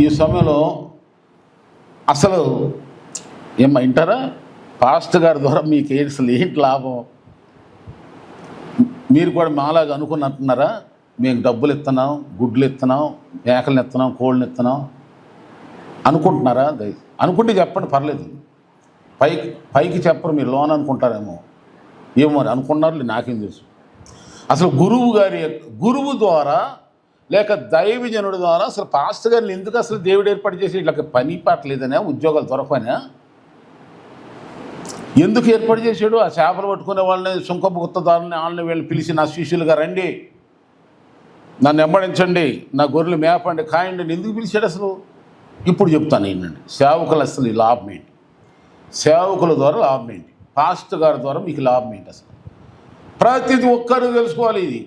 ఈ సమయంలో అసలు ఏమ్మా వింటారా? పాస్టర్ గారి ద్వారా మీకు ఏంటి అసలు ఏంటి లాభం? మీరు కూడా మాలాగా అనుకున్నట్టున్నారా? మేము డబ్బులు ఇస్తున్నాం గుడ్లు ఇస్తున్నాం మేకలను ఇస్తున్నాం కోళ్ళని ఇస్తున్నాం. అనుకుంటున్నారా? అనుకుంటే చెప్పండి పర్లేదు. పైకి పైకి చెప్పరు మీరు లోన్ అనుకుంటారేమో. ఏమో మరి అనుకున్నారు నాకేం తెలుసు. అసలు గురువు గారి గురువు ద్వారా లేక దైవజనుడు ద్వారా అసలు పాస్టర్ గారిని ఎందుకు అసలు దేవుడు ఏర్పాటు చేసి ఇట్లా పని పట్టలేదనే ఉద్యోగాలు దొరకనా ఎందుకు ఏర్పాటు చేశాడు? ఆ చేపలు పట్టుకునే వాళ్ళని సుంకపు వాళ్ళని వీళ్ళు పిలిచి నా శిష్యులుగా రండి. నన్ను వెంబడించండి నా గొర్రెలు మేపండి కాయండి. ఎందుకు పిలిచాడు అసలు? ఇప్పుడు చెప్తాను ఏంటండి సేవకులు అసలు ఈ లాభం ఏంటి? సేవకుల ద్వారా లాభం ఏంటి? పాస్ట్ గారి ద్వారా మీకు లాభం ఏంటి అసలు? ప్రతి ఒక్కరు తెలుసుకోవాలి ఇది.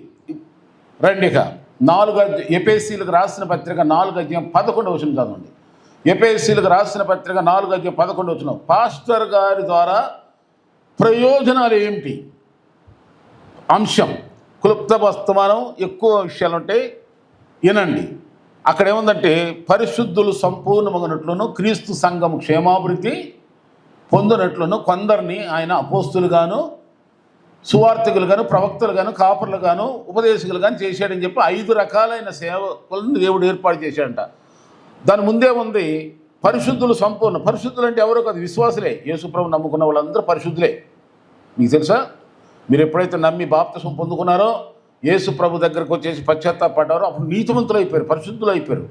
రండి ఇక. నాలుగు ఎపిఎస్సీలకు రాసిన పత్రిక నాలుగు అధ్యాయం పదకొండు వచ్చిన చదవండి. ఎపిఎస్సీలకు రాసిన పత్రిక నాలుగు అధ్యాయం పదకొండు వచ్చిన పాస్టర్ గారి ద్వారా ప్రయోజనాలు ఏమిటి? అంశం. క్లుప్త వస్తమానం ఎక్కువ విషయాలు ఉంటాయి వినండి. అక్కడ ఏముందంటే పరిశుద్ధులు సంపూర్ణమగినట్లును క్రీస్తు సంఘం క్షేమాభివృద్ధి పొందినట్లును కొందరిని ఆయన అపోస్తులుగాను సువార్థికులు గాను ప్రవక్తలు గాను కాపర్లు గాను ఉపదేశకులు గాను చేశాడని చెప్పి ఐదు రకాలైన సేవకులను దేవుడు ఏర్పాటు చేశాడంట. దాని ముందే ఉంది పరిశుద్ధులు సంపూర్ణ. పరిశుద్ధులు అంటే ఎవరో కాదు విశ్వాసులే. యేసుప్రభు నమ్ముకున్న వాళ్ళందరూ పరిశుద్ధులే. మీకు తెలుసా? మీరు ఎప్పుడైతే నమ్మి బాప్తసం పొందుకున్నారో యేసు ప్రభు దగ్గరకు వచ్చేసి పశ్చాత్తాపడ్డారో అప్పుడు నీతిమంతులు అయిపోయారు పరిశుద్ధులు అయిపోయారు.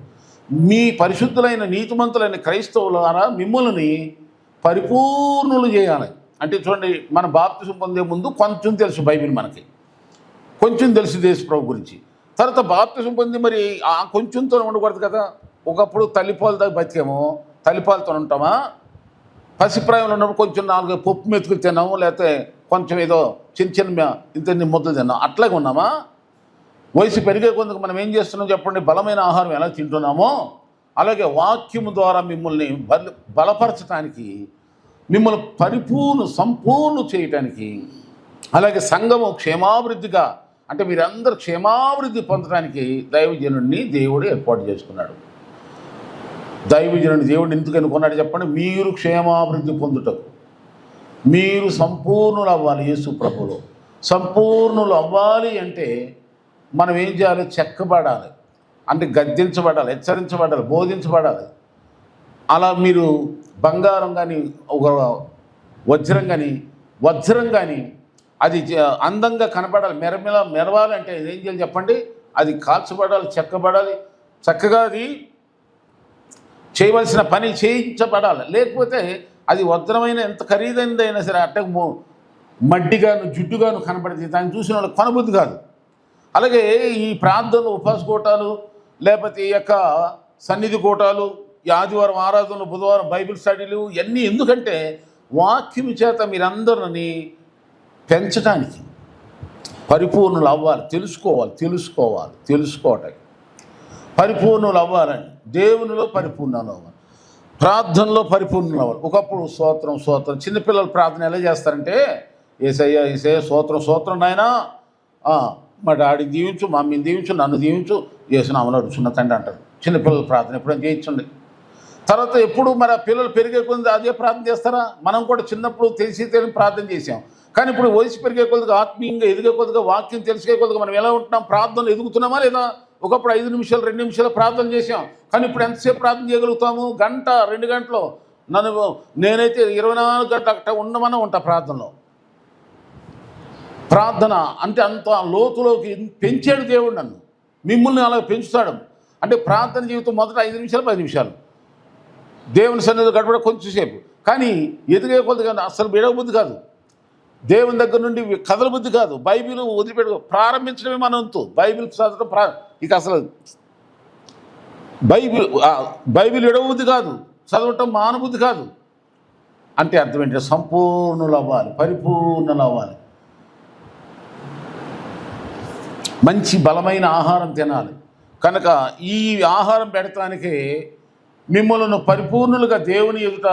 మీ పరిశుద్ధులైన నీతిమంతులైన క్రైస్తవులారా మిమ్మల్ని పరిపూర్ణులు చేయాలి. అంటే చూడండి మన బాప్తిసం పొందే ముందు కొంచెం తెలుసు బైబిల్ మనకి. కొంచెం తెలుసు దేశ ప్రభు గురించి. తర్వాత బాప్తిసం పొంది మరి ఆ కొంచెంతో ఉండకూడదు కదా. ఒకప్పుడు తల్లిపాలతో దాకా బతికేమో తల్లిపాలతో ఉంటామా? పసిప్రాయంలో ఉన్నప్పుడు కొంచెం నాలుగు పప్పు మెతుకులు తిన్నాము లేకపోతే కొంచెం ఏదో చిన్న చిన్న ఇంత ముద్దలు తిన్నాం. అట్లాగే ఉన్నామా? వయసు పెరిగే కొందుకు మనం ఏం చేస్తున్నాం చెప్పండి? బలమైన ఆహారం ఎలా తింటున్నామో అలాగే వాక్యము ద్వారా మిమ్మల్ని బల బలపరచడానికి మిమ్మల్ని పరిపూర్ణ సంపూర్ణ చేయటానికి అలాగే సంఘము క్షేమాభివృద్ధిగా అంటే మీరందరూ క్షేమాభివృద్ధి పొందడానికి దైవజనుడిని దేవుడు ఏర్పాటు చేసుకున్నాడు. దైవజనుని దేవుడు ఎందుకు అనుకున్నాడు చెప్పండి? మీరు క్షేమాభివృద్ధి పొందుటకు. మీరు సంపూర్ణులు అవ్వాలి యేసు ప్రభులో సంపూర్ణులు అవ్వాలి అంటే మనం ఏం చేయాలి? చెక్కబడాలి. అంటే గద్దించబడాలి హెచ్చరించబడాలి బోధించబడాలి. అలా మీరు బంగారం కానీ ఒక వజ్రం కానీ వజ్రం కానీ అది జ- అందంగా కనపడాలి. మెరమిల మెరవాలంటే ఏం చేయాలి చెప్పండి? అది కాల్చబడాలి చెక్కబడాలి. చక్కగా అది చేయవలసిన పని చేయించబడాలి. లేకపోతే అది వజ్రమైన ఎంత ఖరీదైనదైనా సరే అట్ట మడ్డిగాను జుట్టుగాను కనపడితే దాన్ని చూసిన వాళ్ళు కొనబుద్ధి కాదు. అలాగే ఈ ప్రాంతంలో ఉపాస కోటాలు లేకపోతే ఈ యొక్క సన్నిధి కోటాలు ఈ ఆదివారం ఆరాధనలు బుధవారం బైబిల్ స్టడీలు ఇవన్నీ ఎందుకంటే వాక్యం చేత మీరందరిని పెంచడానికి పరిపూర్ణులు అవ్వాలి తెలుసుకోవాలి తెలుసుకోవాలి తెలుసుకోవటానికి. పరిపూర్ణులు అవ్వాలని దేవునిలో పరిపూర్ణాలు అవ్వాలి ప్రార్థనలో పరిపూర్ణులు అవ్వాలి. ఒకప్పుడు స్తోత్రం స్తోత్రం. చిన్నపిల్లలు ప్రార్థన ఎలా చేస్తారంటే ఏసయ్య ఏసయ్య స్తోత్రం స్తోత్రం నాయనా. మా డాడీని దీవించు మా మమ్మీని దీవించు నన్ను దీవించు ఏసునామలో అడుచున్న తండ్రి అంటారు. చిన్నపిల్లల ప్రార్థన ఎప్పుడైనా చేయించండి. తర్వాత ఎప్పుడు మరి ఆ పిల్లలు పెరిగే కొంది అదే ప్రార్థన చేస్తారా? మనం కూడా చిన్నప్పుడు తెలిసి తెలియని ప్రార్థన చేసాం కానీ ఇప్పుడు వయసు పెరిగే కొద్దిగా ఆత్మీయంగా ఎదిగే కొద్దిగా వాక్యం తెలిసే కొద్దిగా మనం ఎలా ఉంటున్నాం? ప్రార్థనలు ఎదుగుతున్నామా లేదా? ఒకప్పుడు ఐదు నిమిషాలు రెండు నిమిషాలు ప్రార్థన చేసాం కానీ ఇప్పుడు ఎంతసేపు ప్రార్థన చేయగలుగుతాము? గంట రెండు గంటలు? నన్ను నేనైతే ఇరవై నాలుగు గంటలు అట్ట ఉండమన్నా ఉంటా ప్రార్థనలో. ప్రార్థన అంటే అంత లోతులోకి పెంచాడు దేవుడు నన్ను. మిమ్మల్ని అలా పెంచుతాడు. అంటే ప్రార్థన జీవితం మొదట ఐదు నిమిషాలు పది నిమిషాలు. దేవుని సన్నిధిలో గడపడ కొంచెంసేపు కానీ ఎదిగే కానీ అసలు విడవ బుద్ధి కాదు. దేవుని దగ్గర నుండి కథల బుద్ధి కాదు. బైబిల్ వదిలిపెట్టు ప్రారంభించడమే మన వంతు. బైబిల్ చదవడం ప్రా ఇక అసలు బైబిల్ బైబిల్ బైబిల్ ఎడవబుద్ధి కాదు. చదవటం మానబుద్ధి కాదు. అంటే అర్థం ఏంటంటే సంపూర్ణులు అవ్వాలి పరిపూర్ణులు అవ్వాలి మంచి బలమైన ఆహారం తినాలి. కనుక ఈ ఆహారం పెడటానికే మిమ్మల్ని పరిపూర్ణులుగా దేవుని ఎదుట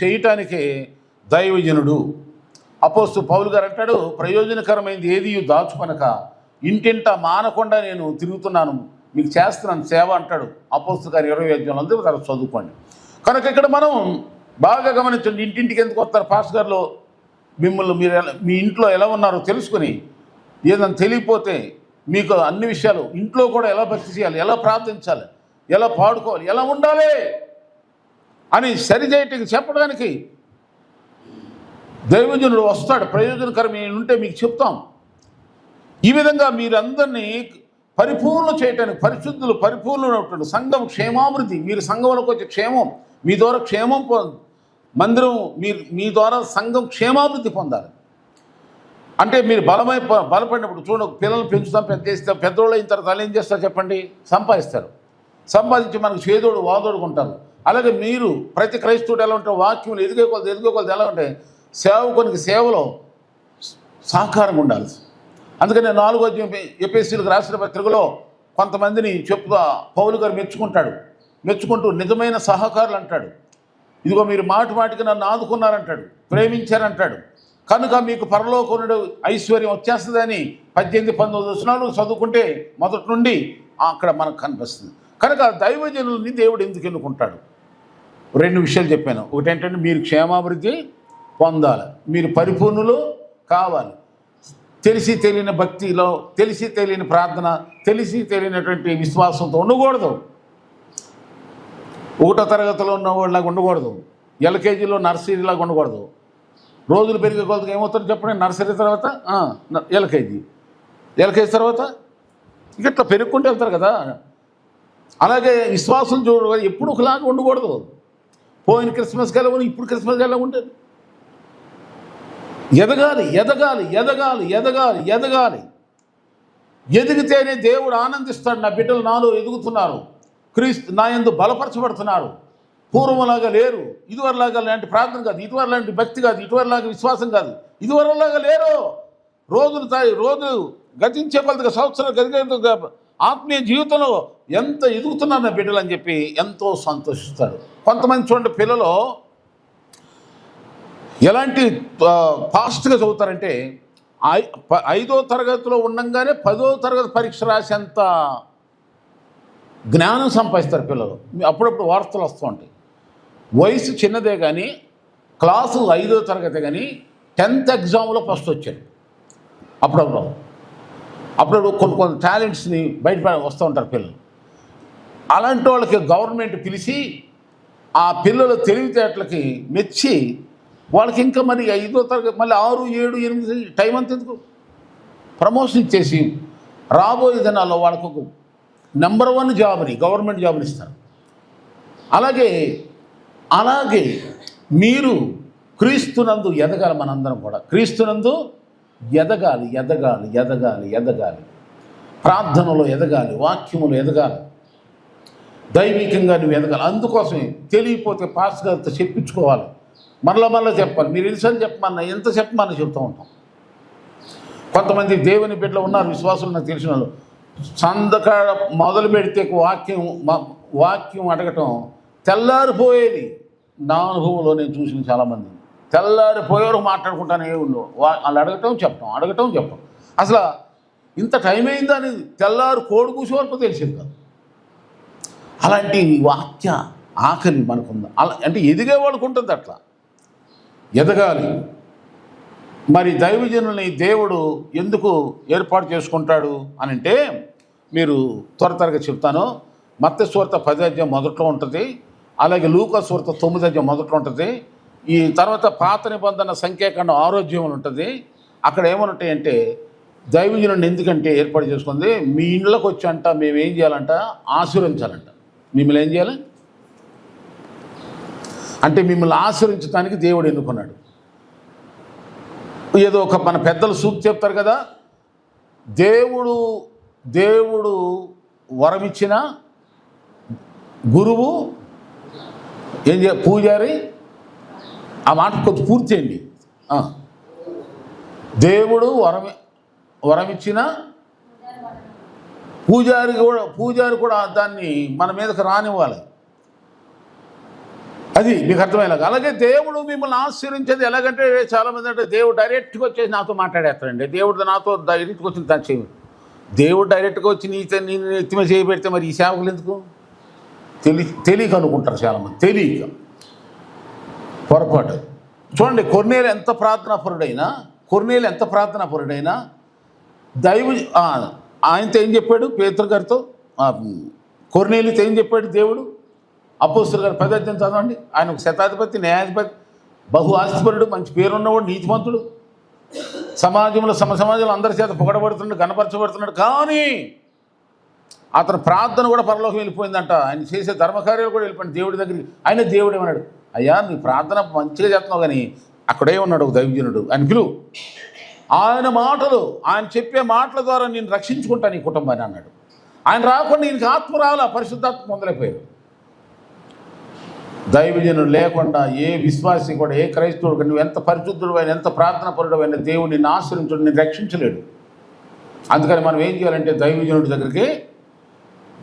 చేయటానికి దైవజనుడు. అపోస్తు పౌలు గారు అంటాడు ప్రయోజనకరమైనది ఏది? దాచుకొనక ఇంటింట మానకుండా నేను తిరుగుతున్నాను. మీకు చేస్తున్నాను సేవ అంటాడు అపోస్తు గారి ఇరవై అధ్యాయంలో తర్వాత చదువుకోండి. కనుక ఇక్కడ మనం బాగా గమనించండి ఇంటింటికి ఎందుకు వస్తారు? పాస్ గారిలో మిమ్మల్ని మీరు ఎలా మీ ఇంట్లో ఎలా ఉన్నారో తెలుసుకుని ఏదైనా తెలియపోతే మీకు అన్ని విషయాలు ఇంట్లో కూడా ఎలా భక్తి చేయాలి ఎలా ప్రార్థించాలి ఎలా పాడుకోవాలి? ఎలా ఉండాలి? అని సరిచేయటం చెప్పడానికి దైవజనుడు వస్తాడు. ప్రయోజనకరం ఉంటే మీకు చెప్తాం. ఈ విధంగా మీరందరినీ పరిపూర్ణ చేయటానికి పరిశుద్ధులు పరిపూర్ణమైనటువంటి సంఘం క్షేమాభివృద్ధి. మీరు సంఘంలోకి వచ్చే క్షేమం మీ ద్వారా క్షేమం పొ మందిరం మీరు మీ ద్వారా సంఘం క్షేమాభివృద్ధి పొందాలి. అంటే మీరు బలమై బలపడినప్పుడు చూడండి ఒక పిల్లల్ని పెంచుతాం పెద్ద చేస్తాం పెద్దోళ్ళు అయిన తర్వాత వాళ్ళు ఏం చేస్తారు చెప్పండి? సంపాదిస్తారు. సంపాదించి మనకు చేదోడు వాదోడుకుంటారు అలాగే మీరు ప్రతి క్రైస్తవుడు ఎలా ఉంటారు? వాక్యం ఎదిగే కొలది ఎదిగే కొలది ఎలా ఉంటాయి సేవకునికి సేవలో సహకారం ఉండాలి. అందుకని నాలుగో ఎపిఎస్సీలకు రాసిన పత్రికలో కొంతమందిని చెప్తా పౌలు గారు మెచ్చుకుంటాడు. మెచ్చుకుంటూ నిజమైన సహకారులు అంటాడు. ఇదిగో మీరు మాటి మాటికి నన్ను ఆదుకున్నారంటాడు ప్రేమించారంటాడు. కనుక మీకు పరలోకనుడు ఐశ్వర్యం వచ్చేస్తుందని పద్దెనిమిది పంతొమ్మిది వచనాలు చదువుకుంటే మొదటి నుండి అక్కడ మనకు కనిపిస్తుంది. కనుక దైవజనుల్ని దేవుడు ఎందుకు ఎన్నుకుంటాడు? రెండు విషయాలు చెప్పాను. ఒకటేంటంటే మీరు క్షేమాభివృద్ధి పొందాలి. మీరు పరిపూర్ణులు కావాలి. తెలిసి తెలియని భక్తిలో తెలిసి తెలియని ప్రార్థన తెలిసి తెలియనటువంటి విశ్వాసంతో ఉండకూడదు. ఒకటో తరగతిలో ఉన్న వాళ్ళలాగా ఉండకూడదు. ఎల్కేజీలో నర్సరీలాగా ఉండకూడదు. రోజులు పెరిగే కొలతగా ఏమవుతుంది చెప్పండి? నర్సరీ తర్వాత ఎల్కేజీ. ఎల్కేజీ తర్వాత ఇక ఇట్లా పెరుగుకుంటూ వెళ్తారు కదా. అలాగే విశ్వాసం చూడ ఎప్పుడు ఒకలాగా ఉండకూడదు. పోయిన క్రిస్మస్ ఎలా ఇప్పుడు క్రిస్మస్ ఎలా ఉంటుంది ఎదగాలి ఎదగాలి ఎదగాలి ఎదగాలి ఎదగాలి. ఎదిగితేనే దేవుడు ఆనందిస్తాడు. నా బిడ్డలు నాలో ఎదుగుతున్నారు. క్రీస్తు నా ఎందు బలపరచబడుతున్నారు. పూర్వంలాగా లేరు. ఇదివరలాగా లాంటి ప్రార్థన కాదు. ఇటువర లాంటి భక్తి కాదు. ఇటువరలాగా విశ్వాసం కాదు. ఇదివరలాగా లేరు. రోజులు తాయి. రోజులు గతించే కొలదిగా సంవత్సరాలు గతిగే ఆత్మీయ జీవితంలో ఎంత ఎదుగుతున్నారు నా బిడ్డలు అని చెప్పి ఎంతో సంతోషిస్తారు. కొంతమంది చూడండి పిల్లలు ఎలాంటి ఫాస్ట్గా చదువుతారంటే ఐదో తరగతిలో ఉండంగానే పదో తరగతి పరీక్ష రాసేంత జ్ఞానం సంపాదిస్తారు పిల్లలు. అప్పుడప్పుడు వార్తలు వస్తూ ఉంటాయి. వయసు చిన్నదే కానీ క్లాసు ఐదో తరగతి కానీ టెన్త్ ఎగ్జామ్లో ఫస్ట్ వచ్చారు. అప్పుడప్పుడు. అప్పుడప్పుడు కొన్ని కొన్ని టాలెంట్స్ని బయట వస్తూ ఉంటారు పిల్లలు. అలాంటి వాళ్ళకి గవర్నమెంట్ పిలిచి ఆ పిల్లల తెలివితేటలకి మెచ్చి వాళ్ళకి ఇంకా మరి ఐదో తరగతి మళ్ళీ ఆరు ఏడు ఎనిమిది టైం అంత ఎందుకు? ప్రమోషన్ ఇచ్చేసి రాబోయే దినాల్లో వాళ్ళకు ఒక నెంబర్ వన్ జాబ్ని గవర్నమెంట్ జాబ్ని ఇస్తారు. అలాగే అలాగే మీరు క్రీస్తునందు ఎదగాలి మనందరం కూడా. క్రీస్తునందు ఎదగాలి ఎదగాలి ఎదగాలి ఎదగాలి. ప్రార్థనలో ఎదగాలి వాక్యములు ఎదగాలి. దైవికంగా నువ్వు ఎదగాలి. అందుకోసమే తెలియపోతే పాస్ గారితో చెప్పించుకోవాలి. మరల మరలా చెప్పాలి. మీరు ఎన్నిసార్లు చెప్పమన్నా ఎంత చెప్పమన్నా చెప్తూ ఉంటాం. కొంతమంది దేవుని బిడ్డలు ఉన్నారు విశ్వాసులు నాకు తెలిసిన వాళ్ళు. సందకాడ మొదలు పెడితే వాక్యం వాక్యం అడగటం తెల్లారిపోయేది. నా అనుభవంలో నేను చూసిన చాలామంది. తెల్లారిపోయేవారు మాట్లాడుకుంటానే ఉండవు వాళ్ళు అడగటం చెప్పటం అడగటం చెప్పటం అసలు ఇంత టైం అయిందా అనేది తెల్లారు కోడి కూసే వరకు తెలిసింది కాదు. అలాంటి వాక్య ఆకలి మనకుంది. అలా అంటే ఎదిగే వాళ్ళకు ఉంటుంది అట్లా. ఎదగాలి. మరి దైవజనుల్ని దేవుడు ఎందుకు ఏర్పాటు చేసుకుంటాడు అని అంటే మీరు త్వర త్వరగా చెప్తాను. మత్స్య స్వార్థ పది అధ్యాయం మొదట్లో ఉంటుంది. అలాగే లూకా స్వార్థ తొమ్మిది అధ్యాయం మొదట్లో ఉంటుంది. ఈ తర్వాత పాత నిబంధన సంఖ్యాకాండం ఆరోగ్యం ఉంటుంది. అక్కడ ఏమనుంటాయంటే దైవజనుడిని ఎందుకంటే ఏర్పాటు చేసుకుంది? మీ ఇంట్లోకి వచ్చంట మేము ఏం చేయాలంట? ఆశీర్వించాలంట. మిమ్మల్ని ఏం చేయాలి? అంటే మిమ్మల్ని ఆశ్రయించడానికి దేవుడు ఎన్నుకున్నాడు. ఏదో ఒక మన పెద్దలు సూప్ చెప్తారు కదా దేవుడు దేవుడు వరమిచ్చిన గురువు ఏం చే పూజారి ఆ మాట కొంచెం పూర్తి చేయండి. దేవుడు వరం వరమిచ్చిన పూజారి కూడా పూజారి కూడా దాన్ని మన మీదకి రానివ్వాలి. అది మీకు అర్థమయ్యేలాగా అలాగే దేవుడు మిమ్మల్ని ఆశ్రయించేది ఎలాగంటే చాలామంది అంటే దేవుడు డైరెక్ట్గా వచ్చేసి నాతో మాట్లాడేస్తాడండి. దేవుడు నాతో డైరెక్ట్గా వచ్చిన తను చేయ దేవుడు డైరెక్ట్గా వచ్చి నీ నీ ఎత్తిమ చేయబెడితే మరి ఈ సేవకులు ఎందుకు? తెలి తెలియక అనుకుంటారు చాలామంది. తెలియక. పొరపాటు. చూడండి కొన్నేలు ఎంత ప్రార్థనాపరుడైనా కొన్నేలు ఎంత ప్రార్థనాపరుడైనా దైవ ఆయనతో ఏం చెప్పాడు? పేతురు గారితో కొర్నేలితో ఏం చెప్పాడు దేవుడు? అపోస్తులు గారు పదార్థం చదవండి. ఆయన ఒక శతాధిపతి న్యాయాధిపతి బహు ఆస్తిపరుడు మంచి పేరున్నవాడు నీతిమంతుడు. సమాజంలో సమ సమాజంలో అందరి చేత పొగడబడుతున్నాడు గణపరచబడుతున్నాడు. కానీ అతను ప్రార్థన కూడా పరలోకం వెళ్ళిపోయిందంట. ఆయన చేసే ధర్మకార్యాలు కూడా వెళ్ళిపోయింది దేవుడి దగ్గరికి ఆయన దేవుడు ఏమన్నాడు? అయ్యా నీ ప్రార్థన మంచిగా చేస్తున్నావు కానీ అక్కడే ఉన్నాడు ఒక దైవజనుడు. అని పిలువు. ఆయన మాటలు ఆయన చెప్పే మాటల ద్వారా నేను రక్షించుకుంటాను ఈ కుటుంబాన్ని అన్నాడు. ఆయన రాకుండా ఈయనకి ఆత్మ రావాలా? పరిశుద్ధాత్మ పొందలేకపోయారు. దైవజనుడు లేకుండా ఏ విశ్వాసి కూడా ఏ క్రైస్తవుడు నువ్వు ఎంత పరిశుద్ధుడు ఎంత ప్రార్థన పరుడమైన దేవుడిని నిన్ను ఆశ్రయించడు నేను రక్షించలేడు. అందుకని మనం ఏం చేయాలంటే దైవజనుడి దగ్గరికి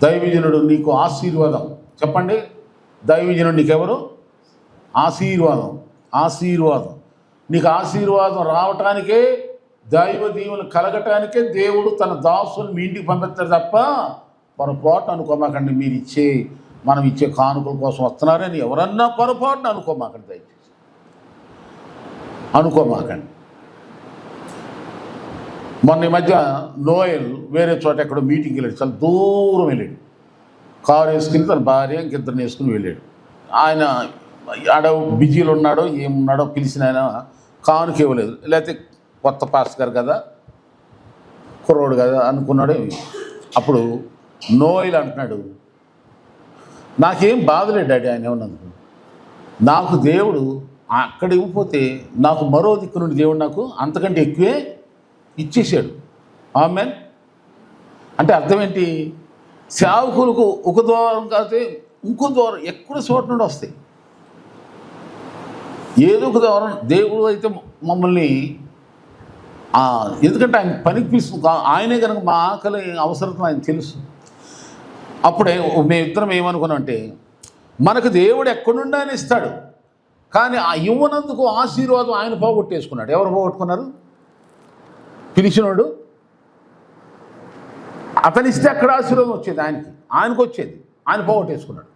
దైవజనుడు నీకు ఆశీర్వాదం. చెప్పండి. దైవజనుడు నీకెవరు? ఆశీర్వాదం ఆశీర్వాదం. నీకు ఆశీర్వాదం రావటానికే దైవ దీవులు కలగటానికే దేవుడు తన దాసుని మీ ఇంటికి పంపిస్తారు తప్ప పొరపాటు అనుకోమాకండి మీరు ఇచ్చే మనం ఇచ్చే కానుకల కోసం వస్తున్నారని ఎవరన్నా పొరపాటున అనుకోమాకండి దయచేసి. అనుకోమాకండి. మొన్న ఈ మధ్య నోయల్ వేరే చోట ఎక్కడో మీటింగ్కి వెళ్ళాడు చాలా దూరం వెళ్ళాడు. కారు వేసుకుని తన భార్య ఇంకిద్దరిని వేసుకుని వెళ్ళాడు. ఆయన ఆడ బిజీలు ఉన్నాడో ఏమున్నాడో పిలిచిన ఆయన కానుక ఇవ్వలేదు. లేకపోతే కొత్త పాస్ గారు కదా కుర్రోడు కదా అనుకున్నాడు అప్పుడు నోయిల్ అంటున్నాడు నాకేం బాధలేదు డాడీ ఆయన ఏమన్నందుకు? నాకు దేవుడు అక్కడ ఇవ్వకపోతే నాకు మరో దిక్కు నుండి దేవుడు నాకు అంతకంటే ఎక్కువే ఇచ్చేసాడు ఆమె అంటే అర్థం ఏంటి? సేవకులకు ఒక ద్వారం కాకపోతే ఇంకో ద్వారం ఎక్కడ చోట నుండి వస్తాయి. ఏదో ఒక ద్వారం దేవుడు అయితే మమ్మల్ని ఎందుకంటే ఆయన పనికి పిలుస్తుంది ఆయనే కనుక మా ఆకలి అవసరం ఆయన తెలుసు. అప్పుడే మేమిద్దరం ఏమనుకున్నామంటే మనకు దేవుడు ఎక్కడుండి ఆయన ఇస్తాడు. కానీ ఆ ఇవ్వనందుకు ఆశీర్వాదం ఆయన పోగొట్టేసుకున్నాడు. ఎవరు పోగొట్టుకున్నారు? పిలిచినోడు. అతనిస్తే అక్కడ ఆశీర్వాదం వచ్చేది ఆయనకి. ఆయనకు వచ్చేది. ఆయన పోగొట్టేసుకున్నాడు.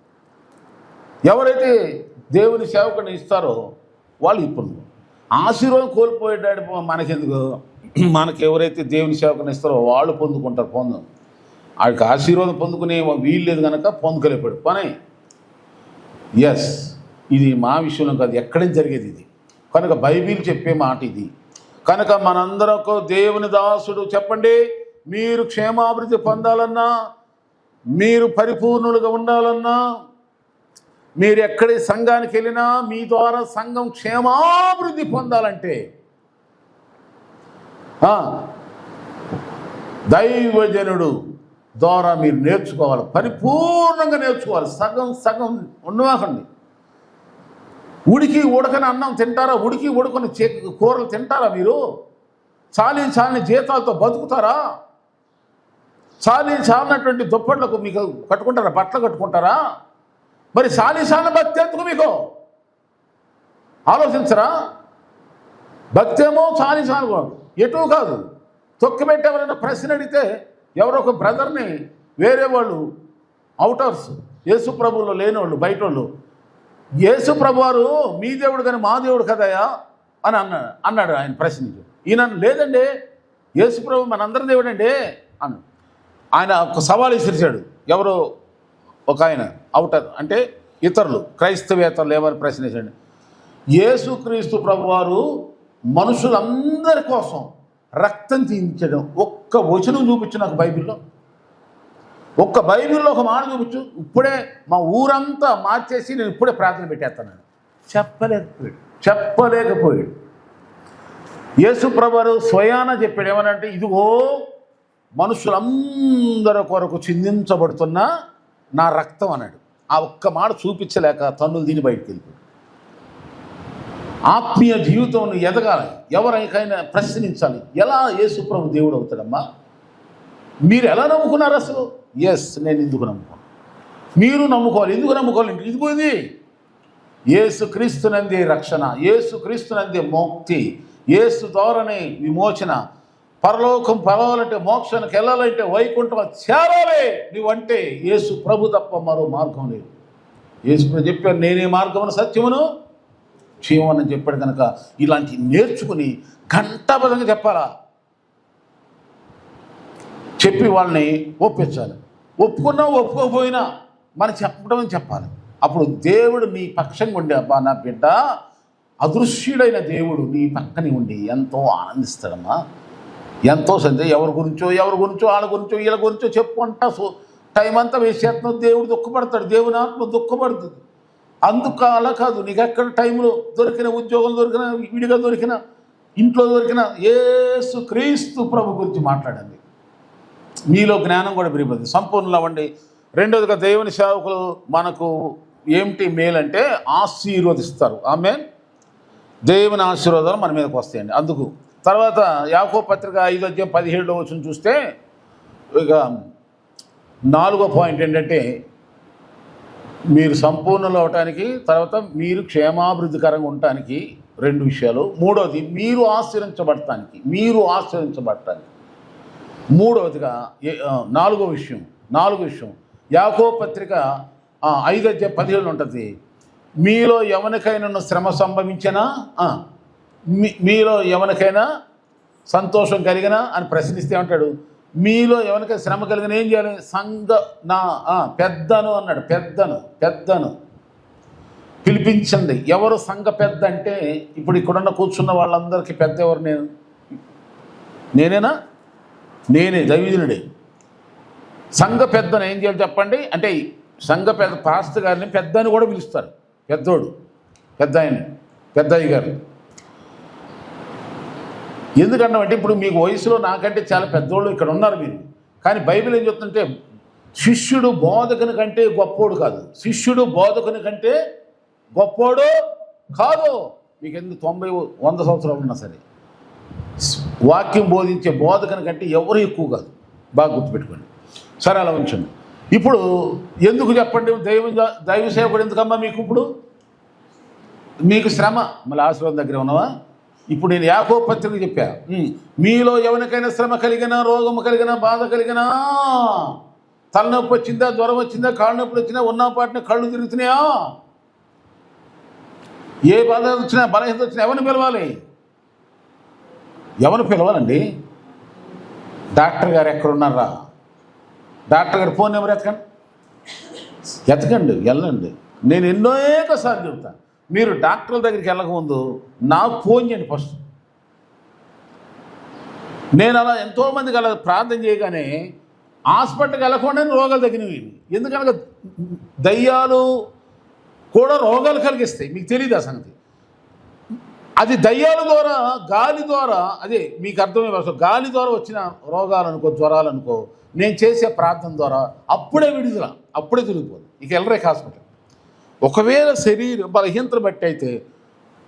ఎవరైతే దేవుని సేవకుని ఇస్తారో వాళ్ళు ఇప్పుడు ఆశీర్వాదం కోల్పోయేటాడు మనకెందుకు? మనకి ఎవరైతే దేవుని సేవకుని ఇస్తారో వాళ్ళు పొందుకుంటారు పొందు వాడికి ఆశీర్వాదం పొందుకునే వీలు లేదు కనుక పొందుకోలేపాడు పని? ఎస్ ఇది మా విషయంలో కాదు ఎక్కడ జరిగేది ఇది. కనుక బైబిల్ చెప్పే మాట ఇది. కనుక మనందరం ఒక దేవుని దాసుడు చెప్పండి మీరు క్షేమాభివృద్ధి పొందాలన్నా మీరు పరిపూర్ణులుగా ఉండాలన్నా మీరు ఎక్కడి సంఘానికి వెళ్ళినా మీ ద్వారా సంఘం క్షేమాభివృద్ధి పొందాలంటే దైవజనుడు ద్వారా మీరు నేర్చుకోవాలి. పరిపూర్ణంగా నేర్చుకోవాలి. సగం సగం ఉండవాకండి ఉడికి ఉడకని అన్నం తింటారా? ఉడికి ఉడకని చే కూరలు తింటారా మీరు? చాలి చాలని జీతాలతో బతుకుతారా? చాలి చాలినటువంటి దుప్పట్లకు మీకు కట్టుకుంటారా? బట్టలు కట్టుకుంటారా? మరి చాలి భక్తి ఎందుకు మీకు? ఆలోచించరా? భక్తేమో ఏమో చాలి ఎటు కాదు. తొక్కిపెట్టి ఎవరైనా ప్రశ్న అడిగితే ఎవరో ఒక బ్రదర్ని వేరే వాళ్ళు అవుటర్స్ యేసు ప్రభువులో లేని వాళ్ళు బయట వాళ్ళు యేసు ప్రభువారు మీ దేవుడు కానీ మా దేవుడు కదయా అని అన్నాడు అన్నాడు ఆయన ప్రశ్నించు ఈయన లేదండి యేసు ప్రభు మనందరి దేవుడండి అన్నాడు. ఆయన ఒక సవాల్ విసిరిచాడు. ఎవరో ఒక ఆయన అవుటర్ అంటే ఇతరులు క్రైస్తవేతరులు ఏమని ప్రశ్నించండి యేసుక్రీస్తు ప్రభువారు మనుషులందరి కోసం రక్తం తీయించడం ఒక్క వచనం చూపించు నాకు బైబిల్లో. ఒక్క బైబిల్లో ఒక మాట చూపించు ఇప్పుడే మా ఊరంతా మార్చేసి నేను ఇప్పుడే ప్రార్థన పెట్టేస్తాను. చెప్పలేకపోయాడు చెప్పలేకపోయాడు. యేసు ప్రభువారు స్వయాన చెప్పాడు ఏమనంటే ఇదిగో మనుషులందరి కొరకు చిందించబడుతున్న నా రక్తం అన్నాడు. ఆ ఒక్క మాట చూపించలేక తన్నులు దీని బయటికి వెళ్ళిపోయాడు. ఆత్మీయ జీవితం ఎదగాలి. ఎవరికైనా ప్రశ్నించాలి. ఎలా యేసుప్రభు దేవుడు అవుతాడమ్మా? మీరు ఎలా నమ్ముకున్నారు అసలు? ఎస్ నేను ఎందుకు నమ్ముకోను? మీరు నమ్ముకోవాలి. ఎందుకు నమ్ముకోవాలి? ఇదిగో ఇది యేసు క్రీస్తునందే రక్షణ. ఏసుక్రీస్తునందే మోక్తి. ఏసు ద్వారానే విమోచన. పరలోకం పరవాలంటే మోక్షానికి వెళ్ళాలంటే వైకుంఠం చేరాలి. నువ్వంటే యేసు ప్రభు తప్ప మరో మార్గం లేదు. యేసు చెప్పాడు నేనే మార్గమును సత్యమును క్షేమని చెప్పాడు కనుక ఇలాంటి నేర్చుకుని ఘంటాబద్ధంగా చెప్పాలా? చెప్పి వాళ్ళని ఒప్పించాలి. ఒప్పుకున్నా ఒప్పుకోకపోయినా మనం చెప్పడం అని చెప్పాలి. అప్పుడు దేవుడు నీ పక్షంగా ఉండే అబ్బా నా బిడ్డ అదృశ్యుడైన దేవుడు నీ పక్కనే ఉండి ఎంతో ఆనందిస్తాడమ్మా. ఎంతో సందే ఎవరి గురించో ఎవరి గురించో వాళ్ళ గురించో వీళ్ళ గురించో చెప్పుకుంటా సో టైం అంతా వేసేస్తున్నావు దేవుడు దుఃఖపడతాడు. దేవుని ఆత్మ దుఃఖపడుతుంది. అందుకు అలా కాదు నీకు ఎక్కడ టైంలో దొరికిన ఉద్యోగం దొరికిన విడిగా దొరికిన ఇంట్లో దొరికిన ఏసు క్రీస్తు ప్రభు గురించి మాట్లాడండి. మీలో జ్ఞానం కూడా పెరిగిపోతుంది. సంపూర్ణంలో అవ్వండి. రెండోదిగా దేవుని సేవకులు మనకు ఏమిటి మేలు అంటే ఆశీర్వదిస్తారు. ఆమె దేవుని ఆశీర్వాదాలు మన మీదకి వస్తాయండి. అందుకు తర్వాత యాకో పత్రిక ఐదు అధ్యాయం పదిహేడులో వచ్చిన చూస్తే ఇక నాలుగో పాయింట్ ఏంటంటే మీరు సంపూర్ణలు అవటానికి తర్వాత మీరు క్షేమాభివృద్ధికరంగా ఉండటానికి రెండు విషయాలు. మూడవది మీరు ఆశ్రయించబడటానికి మీరు ఆశ్రయించబడటానికి. మూడవదిగా ఏ- నాలుగో విషయం నాలుగో విషయం. యాకో పత్రిక ఐదు అధ్యాయ పదిహేను ఉంటుంది మీలో ఎవరికైనా శ్రమ సంభవించినా మీలో ఎవరికైనా సంతోషం కలిగినా అని ప్రశ్నిస్తే అంటాడు. మీలో ఎవరికైనా శ్రమ కలిగిన ఏం చేయాలి? సంఘ నా పెద్దను అన్నాడు. పెద్దను పెద్దను. పిలిపించండి. ఎవరు సంఘ పెద్ద అంటే ఇప్పుడు ఇక్కడున్న కూర్చున్న వాళ్ళందరికీ పెద్ద ఎవరు నేను? నేనేనా? నేనే దైవజనుడే. సంఘ పెద్దను ఏం చేయాలి చెప్పండి? అంటే సంఘ పెద్ద పాస్త గారిని పెద్ద అని కూడా పిలుస్తారు. పెద్దోడు పెద్ద ఆయన పెద్దయ్య గారు ఎందుకంటే ఇప్పుడు మీకు వయసులో నాకంటే చాలా పెద్దోళ్ళు ఇక్కడ ఉన్నారు మీరు. కానీ బైబిల్ ఏం చెప్తుంటే శిష్యుడు బోధకుని కంటే గొప్పోడు కాదు. శిష్యుడు బోధకుని కంటే గొప్పోడు కాదు. మీకు ఎందుకు తొంభై వంద సంవత్సరాలు ఉన్నా సరే. వాక్యం బోధించే బోధకుని కంటే ఎవరు ఎక్కువ కాదు. బాగా గుర్తుపెట్టుకోండి. సరే అలా ఉంచండి. ఇప్పుడు ఎందుకు చెప్పండి? దైవ దైవ సేవకుడు ఎందుకమ్మా మీకు ఇప్పుడు? మీకు శ్రమ. మళ్ళీ ఆశ్రమం దగ్గర ఉన్నావా? ఇప్పుడు నేను యాకో పత్రిక చెప్పా. మీలో ఎవరికైనా శ్రమ కలిగినా రోగము కలిగినా బాధ కలిగినా తలనొప్పి వచ్చిందా జ్వరం వచ్చిందా కాళ్ళ నొప్పి వచ్చినా ఉన్న పాటిన కళ్ళు తిరుగుతున్నాయా? ఏ బాధ వచ్చినా బలహీనత వచ్చినా ఎవరిని పిలవాలి? ఎవరిని పిలవాలండి? డాక్టర్ గారు ఎక్కడున్నారా? డాక్టర్ గారు ఫోన్ నెంబర్ ఎతకండి ఎతకండి వెళ్ళండి. నేను ఎన్నో చెబుతాను చెప్తాను. మీరు డాక్టర్ల దగ్గరికి వెళ్ళకముందు నాకు ఫోన్ చేయండి ఫస్ట్. నేను అలా ఎంతోమందికి అలా ప్రార్థన చేయగానే హాస్పిటల్కి వెళ్ళకుండా రోగాలు తగినవి. ఎందుకనగా దయ్యాలు కూడా రోగాలు కలిగిస్తాయి. మీకు తెలియదు ఆ సంగతి? అది దయ్యాల ద్వారా గాలి ద్వారా అదే మీకు అర్థమయ్యే వస్తుంది గాలి ద్వారా వచ్చిన రోగాలు అనుకో జ్వరాలు అనుకో నేను చేసే ప్రార్థన ద్వారా అప్పుడే విడుదల అప్పుడే తిరిగిపోదు. ఇక వెళ్ళరేక హాస్పిటల్. ఒకవేళ శరీరం బలహీనతలు బట్టి అయితే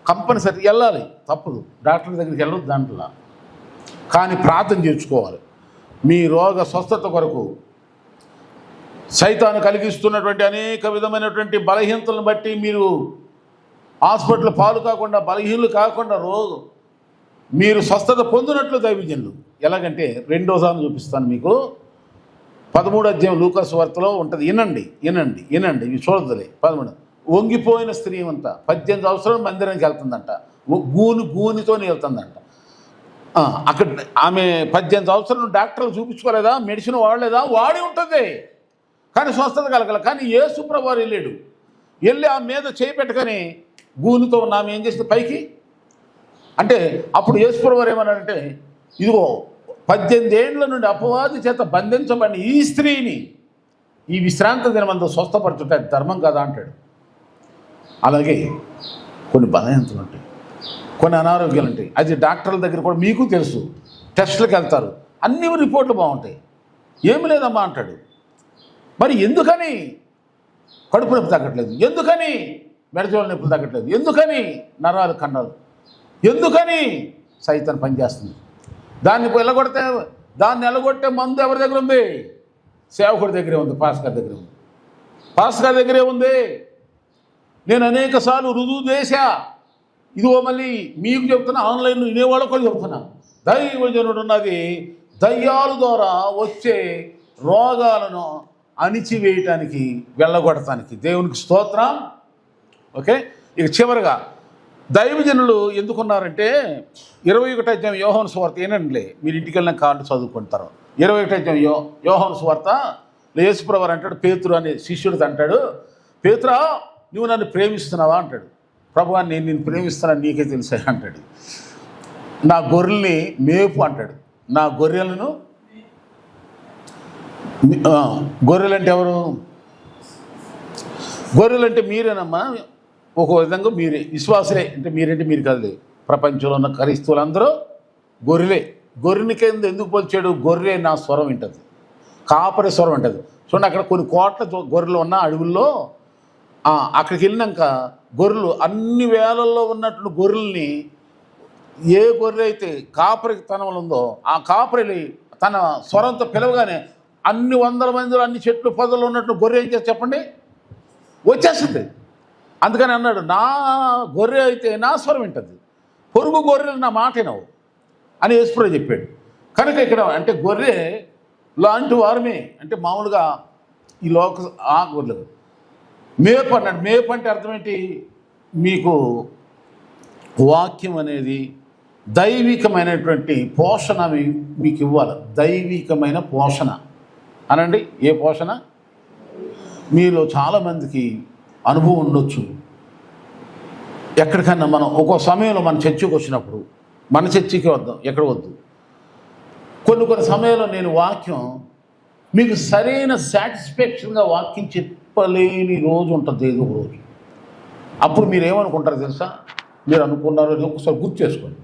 కంపల్సరీ వెళ్ళాలి తప్పదు. డాక్టర్ దగ్గరికి వెళ్ళదు దాంట్లో. కానీ ప్రార్థన చేర్చుకోవాలి మీ రోగ స్వస్థత కొరకు సైతాన్ని కలిగిస్తున్నటువంటి అనేక విధమైనటువంటి బలహీనతలను బట్టి మీరు హాస్పిటల్ పాలు కాకుండా బలహీనలు కాకుండా రోగం మీరు స్వస్థత పొందినట్లు దైవజనులు. ఎలాగంటే రెండోసారి చూపిస్తాను మీకు. పదమూడు అధ్యాయం లూకాస్ వార్తలో ఉంటుంది. వినండి వినండి వినండి. ఇవి చూడదులే పదమూడు. వంగిపోయిన స్త్రీ అంతా. పద్దెనిమిది అవసరం మందిరానికి వెళ్తుందంట. గూని గూనితోనే వెళ్తుందంట. అక్కడ ఆమె పద్దెనిమిది అవసరం డాక్టర్లు చూపించుకోలేదా? మెడిసిన్ వాడలేదా? వాడి ఉంటుంది. కానీ స్వస్థత కలగల. కానీ ఏ సుప్రభారు వెళ్ళాడు. వెళ్ళి ఆ మీద చేయి గూనితో ఉన్న ఆమె ఏం చేసింది? పైకి? అంటే అప్పుడు యేసుప్రభారు ఏమన్నాడంటే ఇదిగో పద్దెనిమిది ఏండ్ల నుండి అపవాది చేత బంధించబడిన ఈ స్త్రీని ఈ విశ్రాంతి దినమంతా స్వస్థపరచుంటే ధర్మం కదా అంటాడు. అలాగే కొన్ని బలహీనతలు ఉంటాయి. కొన్ని అనారోగ్యాలు ఉంటాయి. అది డాక్టర్ల దగ్గర కూడా మీకు తెలుసు. టెస్టులకు వెళ్తారు. అన్ని రిపోర్ట్లు బాగుంటాయి. ఏమి లేదమ్మా అంటాడు. మరి ఎందుకని కడుపు నొప్పి తగ్గట్లేదు? ఎందుకని మెడజోళ్ళ నొప్పులు తగ్గట్లేదు? ఎందుకని నరాలు కండాలు ఎందుకని సైతం పనిచేస్తుంది దాన్ని వెళ్ళగొడితే దాన్ని ఎలగొట్టే మందు ఎవరి దగ్గర ఉంది? సేవకుడి దగ్గరే ఉంది పాస్కర్ దగ్గరే ఉంది. పాస్కర్ దగ్గరే ఉంది. నేను అనేక సార్లు రుజువు చేశా. ఇదిగో మళ్ళీ మీకు చెప్తున్నా ఆన్లైన్లో వినేవాళ్ళకు కూడా చెప్తున్నా. దైవజనుడు ఉన్నది దయ్యాల ద్వారా వచ్చే రోగాలను అణిచివేయటానికి వెళ్ళగొడటానికి దేవునికి స్తోత్రం. ఓకే? ఇక చివరిగా దైవజనులు ఎందుకున్నారంటే ఇరవై ఒకటి అధ్యాయం యోహోన్ స్వార్త ఏనండిలే మీరు ఇంటికి వెళ్ళిన కార్డు చదువుకుంటారు ఇరవై ఒకటి అధ్యాయం యో యోహోన్ స్వార్త యేసుప్రవర్ అంటాడు పేతురు అనే శిష్యుడితో అంటాడు పేతురా నువ్వు నన్ను ప్రేమిస్తున్నావా అంటాడు. ప్రభు నేను నేను ప్రేమిస్తున్నాను నీకే తెలుసా అంటాడు. నా గొర్రెల్ని మేపు అంటాడు. నా గొర్రెలను గొర్రెలంటే గొర్రెలు అంటే ఎవరు? గొర్రెలు అంటే మీరేనమ్మా. ఒక విధంగా మీరే విశ్వాసులే. అంటే మీరంటే మీరు కాదు ప్రపంచంలో ఉన్న క్రైస్తవులందరూ గొర్రెలే. గొర్రెని కింద ఎందుకు పోల్చాడు? గొర్రె నా స్వరం వింటుంది. కాపరి స్వరం ఉంటుంది చూడండి అక్కడ కొన్ని కోట్ల గొర్రెలు ఉన్న అడవుల్లో అక్కడికి వెళ్ళినాక గొర్రెలు అన్ని వేలల్లో ఉన్నట్లు గొర్రెల్ని ఏ గొర్రె అయితే కాపరి తనంలో ఉందో ఆ కాపరిని తన స్వరంతో పిలవగానే అన్ని వందల మందిలో అన్ని చెట్లు పొదలు ఉన్నట్లు గొర్రె ఏం చేసి చెప్పండి? వచ్చేస్తుంది. అందుకని అన్నాడు నా గొర్రె అయితే నా స్వరం వింటుంది. పొరుగు గొర్రెలు నా మాట వినవు. అని యేసుప్రభు చెప్పాడు. కనుక ఇక్కడ అంటే గొర్రె లాంటి వారమే. అంటే మామూలుగా ఈ లోక ఆ గొర్రెలు. మేపు అన్నాడు. మేపు అంటే అర్థమేంటి మీకు వాక్యం అనేది దైవికమైనటువంటి పోషణ మీ- మీకు ఇవ్వాలి. దైవికమైన పోషణ. అనండి ఏ పోషణ? మీలో చాలామందికి అనుభవం ఉండొచ్చు. ఎక్కడికన్నా మనం ఒక్కో సమయంలో మన చర్చికి వచ్చినప్పుడు మన చర్చికి వద్దాం ఎక్కడ వద్దు. కొన్ని కొన్ని సమయంలో నేను వాక్యం మీకు సరైన సాటిస్ఫాక్షన్గా వాక్యం చెప్పలేని రోజు ఉంటుంది ఏదో రోజు. అప్పుడు మీరు ఏమనుకుంటారు తెలుసా? మీరు అనుకున్నారు ఒకసారి గుర్తు చేసుకోండి.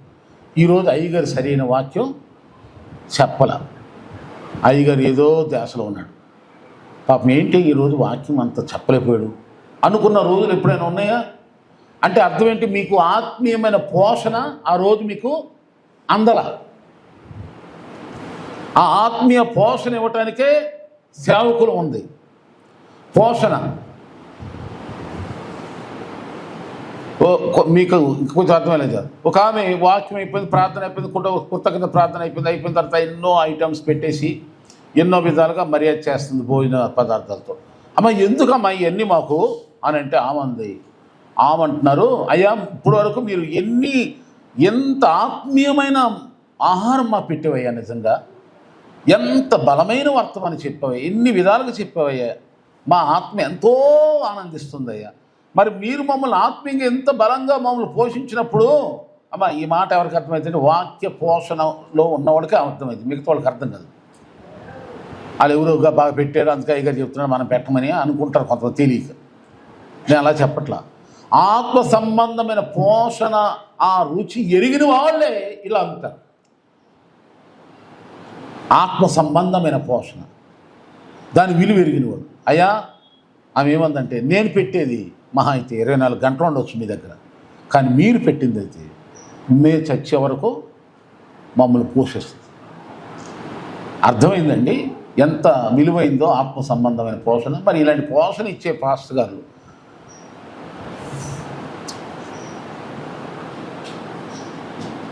ఈరోజు అయ్యగారు సరైన వాక్యం చెప్పల. అయ్యగారు ఏదో దేశలో ఉన్నాడు. పాపం ఏంటి ఈరోజు వాక్యం అంత చెప్పలేకపోయాడు? అనుకున్న రోజులు ఎప్పుడైనా ఉన్నాయా? అంటే అర్థం ఏంటి? మీకు ఆత్మీయమైన పోషణ ఆ రోజు మీకు అందల. ఆ ఆత్మీయ పోషణ ఇవ్వటానికే సేవకులు ఉంది. పోషణ. ఓ మీకు కొంచెం అర్థమలేదు ఒక ఆమె వాక్యం అయిపోయింది ప్రార్థన అయిపోయింది కుట కృతజ్ఞత ప్రార్థన అయిపోయింది అయిపోయిన తర్వాత ఎన్నో ఐటమ్స్ పెట్టేసి ఎన్నో విధాలుగా మర్యాద చేస్తుంది భోజన పదార్థాలతో. అమ్మ ఎందుకమ్మా ఇవన్నీ మాకు? అని అంటే ఆమంది ఆమంటున్నారు అయ్యా ఇప్పుడు వరకు మీరు ఎన్ని ఎంత ఆత్మీయమైన ఆహారం మా పెట్టేవయ్యా నిజంగా? ఎంత బలమైన వర్తమని చెప్పావు ఎన్ని విధాలుగా చెప్పావయ్యా? మా ఆత్మ ఎంతో ఆనందిస్తుందయ్యా. మరి మీరు మమ్మల్ని ఆత్మీయంగా ఎంత బలంగా మమ్మల్ని పోషించినప్పుడు అమ్మ ఈ మాట ఎవరికి అర్థమవుతుంది వాక్య పోషణలో ఉన్నవాడికి అర్థమైంది. మిగతా వాళ్ళకి అర్థం కాదు. వాళ్ళు ఎవరుగా బాగా పెట్టారు అందుకే అయ్యగారు చెప్తున్నారు మనం పెట్టమని అనుకుంటారు కొంత తెలియక. నేను అలా చెప్పట్లా. ఆత్మ సంబంధమైన పోషణ ఆ రుచి ఎరిగిన వాళ్ళే ఇలా అంటారు. ఆత్మ సంబంధమైన పోషణ. దాని విలువ ఎరిగిన వాళ్ళు అయ్యా ఆమె ఏమందంటే నేను పెట్టేది మహా అయితే ఇరవై నాలుగు గంటలు ఉండొచ్చు మీ దగ్గర. కానీ మీరు పెట్టింది అయితే మే చచ్చే వరకు మమ్మల్ని పోషిస్తుంది. అర్థమైందండి? ఎంత విలువైందో ఆత్మ సంబంధమైన పోషణ. మరి ఇలాంటి పోషణ ఇచ్చే పాస్టర్ గారు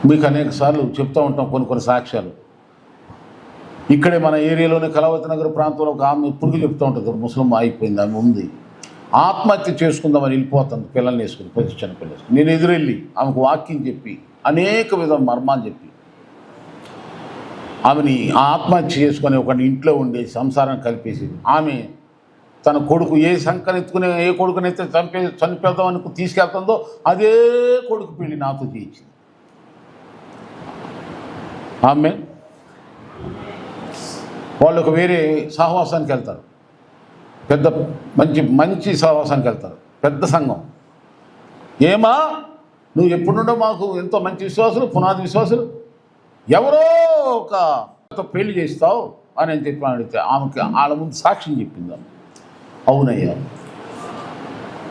మీకు అనేక సార్లు చెప్తూ ఉంటాం కొన్ని కొన్ని సాక్ష్యాలు. ఇక్కడే మన ఏరియాలోనే కలవతి నగర్ ప్రాంతంలో ఒక ఆమె ఇప్పుడు చెప్తూ ఉంటుంది. ముస్లిం అయిపోయింది ఆమె ఉంది. ఆత్మహత్య చేసుకుందామని వెళ్ళిపోతుంది పిల్లల్ని వేసుకుని పది చిన్న పిల్లలు నేను ఎదురెళ్ళి ఆమెకు వాక్యం చెప్పి అనేక విధం మర్మాలు చెప్పి ఆమెని ఆత్మహత్య చేసుకొని ఒక ఇంట్లో ఉండి సంసారం కలిపేసి ఆమె తన కొడుకు ఏ సంకనెత్తుకునే ఏ కొడుకునైతే చంపే చనిపోదామని తీసుకెళ్తుందో అదే కొడుకు పెళ్ళి నాతో చేయించింది. ఆమె వాళ్ళు ఒక వేరే సహవాసానికి వెళ్తారు. పెద్ద మంచి మంచి సహవాసానికి వెళ్తారు. పెద్ద సంఘం. ఏమా? నువ్వు ఎప్పుడుండో మాకు ఎంతో మంచి విశ్వాసులు పునాది విశ్వాసులు. ఎవరో ఒక పెళ్ళి చేస్తావు అని అని చెప్పి అడిగితే ఆమెకి వాళ్ళ ముందు సాక్ష్యం చెప్పింది అవునయ్యా.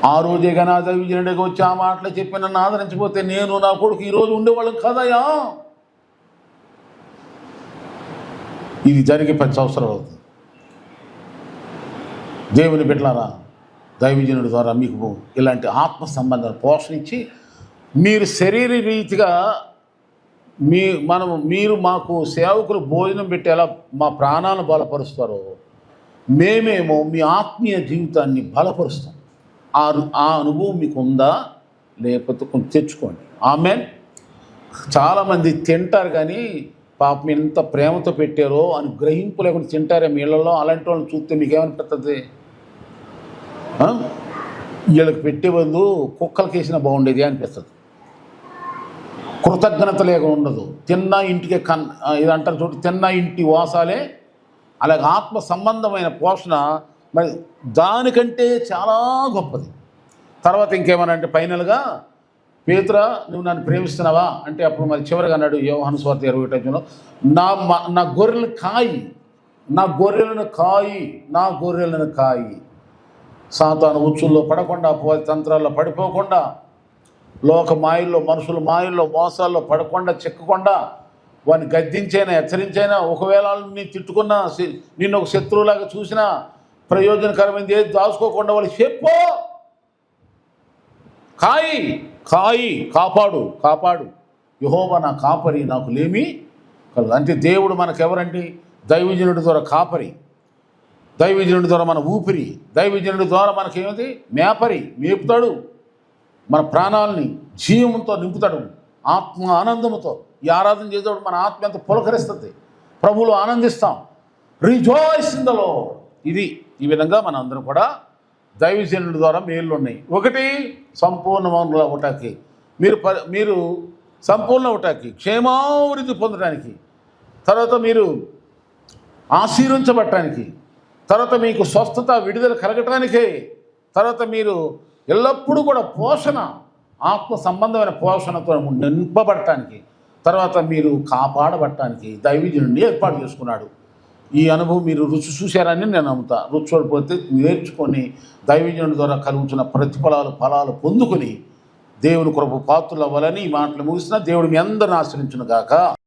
ఆ రోజే కానీ ఆ వచ్చి ఆ మాటలు చెప్పి నన్ను నేను నా కొడుకు ఈరోజు ఉండేవాళ్ళం కదయ్యా. ఇది జరిగి పది సంవత్సరాలు అవుతుంది. దేవుని బిడ్డలారా దైవజనుడి ద్వారా మీకు ఇలాంటి ఆత్మ సంబంధాలు పోషణించి మీరు శరీర రీతిగా మీ మనము మీరు మాకు సేవకులు భోజనం పెట్టేలా మా ప్రాణాలను బలపరుస్తారో మేమేమో మీ ఆత్మీయ జీవితాన్ని బలపరుస్తాం. ఆ ఆ అనుభవం మీకు ఉందా లేకపోతే కొంచెం తెచ్చుకోండి. ఆమె చాలామంది తింటారు కానీ పాపం ఎంత ప్రేమతో పెట్టారో అని గ్రహింపు లేకుండా తింటారే మీ ఇళ్ళలో? అలాంటి వాళ్ళని చూస్తే మీకేమనిపిస్తుంది? వీళ్ళకి పెట్టే బదులు కుక్కలకి వేసినా బాగుండేది అనిపిస్తుంది. కృతజ్ఞత లేక ఉండదు. తిన్న ఇంటికి కన్ ఇది అంటారు చూడు తిన్న ఇంటి వాసాలే అలాగే ఆత్మ సంబంధమైన పోషణ మరి దానికంటే చాలా గొప్పది. తర్వాత ఇంకేమనంటే ఫైనల్గా పేతురా నువ్వు నన్ను ప్రేమిస్తున్నావా? అంటే అప్పుడు మరి చివరిగా అన్నాడు యోహాను స్వార్థ ఇరవై నా నా గొర్రెలను కాయి. నా గొర్రెలను కాయి నా గొర్రెలను కాయి. సాతాను ఉచ్చుల్లో పడకుండా పోయి తంత్రాల్లో పడిపోకుండా లోక మాయల్లో మనుషుల మాయల్లో మోసాల్లో పడకుండా చెక్కకుండా వాడిని గద్దించైనా హెచ్చరించైనా ఒకవేళ నీ తిట్టుకున్నా నిన్ను ఒక శత్రువులాగా చూసినా ప్రయోజనకరమైంది ఏది దాచుకోకుండా వాళ్ళు చెప్పు. కాయి. కాయి కాపాడు కాపాడు. యహోవ నా కాపరి నాకు లేమి కలదు. అంటే దేవుడు మనకెవరండి? దైవజనుడి ద్వారా కాపరి. దైవజనుడి ద్వారా మన ఊపిరి. దైవజనుడి ద్వారా మనకేమిటి మేపరి మేపుతాడు. మన ప్రాణాలని జీవంతో నింపుతాడు. ఆత్మ ఆనందంతో ఈ ఆరాధన చేసేవాడు మన ఆత్మ ఎంత పులకరిస్తుంది. ప్రభువులు ఆనందిస్తాం. రిజాయిస్ ఇన్ ఇది ఈ విధంగా మన అందరం కూడా దైవజనుడి ద్వారా మేళ్ళు ఉన్నాయి ఒకటి సంపూర్ణ అవటానికి మీరు ప మీరు సంపూర్ణ అవటానికి క్షేమావృద్ధి పొందడానికి తర్వాత మీరు ఆశీర్వించబట్టడానికి తర్వాత మీకు స్వస్థత విడుదల కలగటానికే. తర్వాత మీరు ఎల్లప్పుడూ కూడా పోషణ ఆత్మ సంబంధమైన పోషణతో నింపబడటానికి. తర్వాత మీరు కాపాడబడటానికి దైవజనుడిని ఏర్పాటు చేసుకున్నాడు. ఈ అనుభవం మీరు రుచి చూశారని నేను నమ్ముతా. రుచి చూడకపోతే నేర్చుకొని దైవజనుడి ద్వారా కలుగుతున్న ప్రతిఫలాలు ఫలాలు పొందుకొని దేవుని కొరకు పాత్రలు అవ్వాలని ఈ మాటలు ముగిసిన దేవుడు మీ అందరిని ఆశ్రయించును గాక.